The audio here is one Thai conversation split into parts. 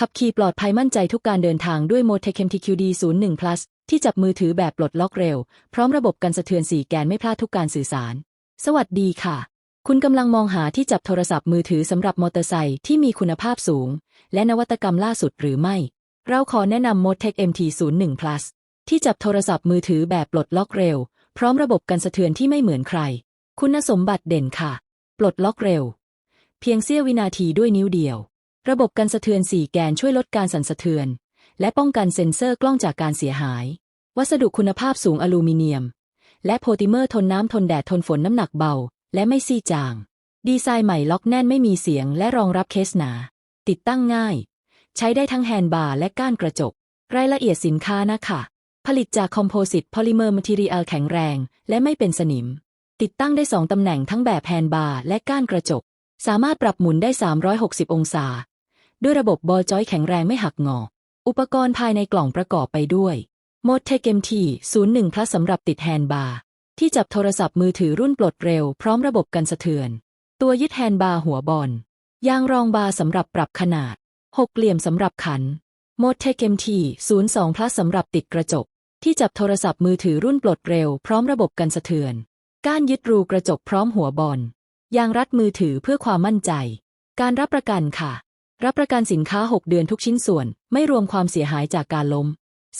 ขับขี่ปลอดภัยมั่นใจทุกการเดินทางด้วย Motec MTQD 01 Plus ที่จับมือถือแบบปลดล็อกเร็ว พร้อมระบบกันสะเทือน4แกนไม่พลาดทุกการสื่อสาร สวัสดีค่ะ คุณกำลังมองหาที่จับโทรศัพท์มือถือสำหรับมอเตอร์ไซค์ที่มีคุณภาพสูง และนวัตกรรมล่าสุดหรือไม่ เราขอแนะนำ Motec MT01 Plus ที่จับโทรศัพท์มือถือแบบปลดล็อกเร็ว พร้อมระบบกันสะเทือนที่ไม่เหมือนใคร คุณสมบัติเด่นค่ะ ปลดล็อกเร็ว เพียงเสี้ยววินาทีด้วยนิ้วเดียว ระบบกันสะเทือน 4 แกนช่วยลดการสั่นสะเทือน และป้องกันเซ็นเซอร์กล้องจากการเสียหาย วัสดุคุณภาพสูงอลูมิเนียม และโพลิเมอร์ทนน้ำทนแดดทนฝนน้ำหนักเบา และไม่ซี่จาง ดีไซน์ใหม่ล็อกแน่นไม่มีเสียงและรองรับเคสหนา ติดตั้งง่าย ใช้ได้ทั้งแฮนด์บาร์และก้านกระจก รายละเอียดสินค้านะคะ ผลิตจากคอมโพสิตพอลิเมอร์มัทีรียลแข็งแรง และไม่เป็นสนิม ติดตั้งได้2ตำแหน่งทั้งแบบแฮนด์บาร์และก้านกระจก สามารถปรับหมุนได้ 360 องศา ด้วยระบบบอลจอยแข็งแรงไม่หักงอ อุปกรณ์ภายในกล่องประกอบไปด้วยโมดเทคเอ็มที01 plus สำหรับติดแฮนด์บาร์ที่จับโทรศัพท์มือถือรุ่นปลดเร็วพร้อมระบบกันสะเทือน ตัวยึดแฮนด์บาร์หัวบอลยางรองบาร์สำหรับปรับขนาด หกเหลี่ยมสำหรับขันโมดเทคเอ็มที02 plus สำหรับติดกระจก ที่จับโทรศัพท์มือถือรุ่นปลดเร็วพร้อมระบบกันสะเทือน ก้านยึดรูกระจกพร้อมหัวบอลยางรัดมือถือเพื่อความมั่นใจ การรับประกันค่ะ รับประกันสินค้า 6 เดือนทุกชิ้นส่วน ไม่รวมความเสียหายจากการล้ม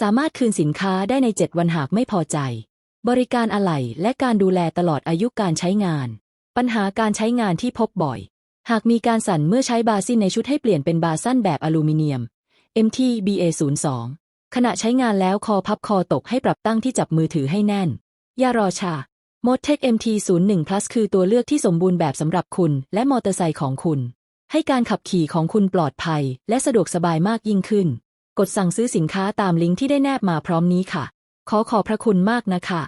สามารถคืนสินค้าได้ใน 7 วันหากไม่พอใจ บริการอะไหล่และการดูแลตลอดอายุการใช้งาน ปัญหาการใช้งานที่พบบ่อย หากมีการสั่นเมื่อใช้บาซินในชุดให้เปลี่ยนเป็นบาสั้นแบบอลูมิเนียม MTBA02 ขณะใช้งานแล้วคอพับคอตกให้ปรับตั้งที่จับมือถือให้แน่น อย่ารอช้า m o t e c MT01 Plus คือตัวเลือกที่สมบูรณ์แบบสำหรับคุณ และมอเตอร์ไซค์ของคุณ ให้การขับขี่ของคุณปลอดภัย และสะดวกสบายมากยิ่งขึ้น กดสั่งซื้อสินค้าตามลิงก์ที่ได้แนบมาพร้อมนี้ค่ะ ขอขอบพระคุณมากนะคะ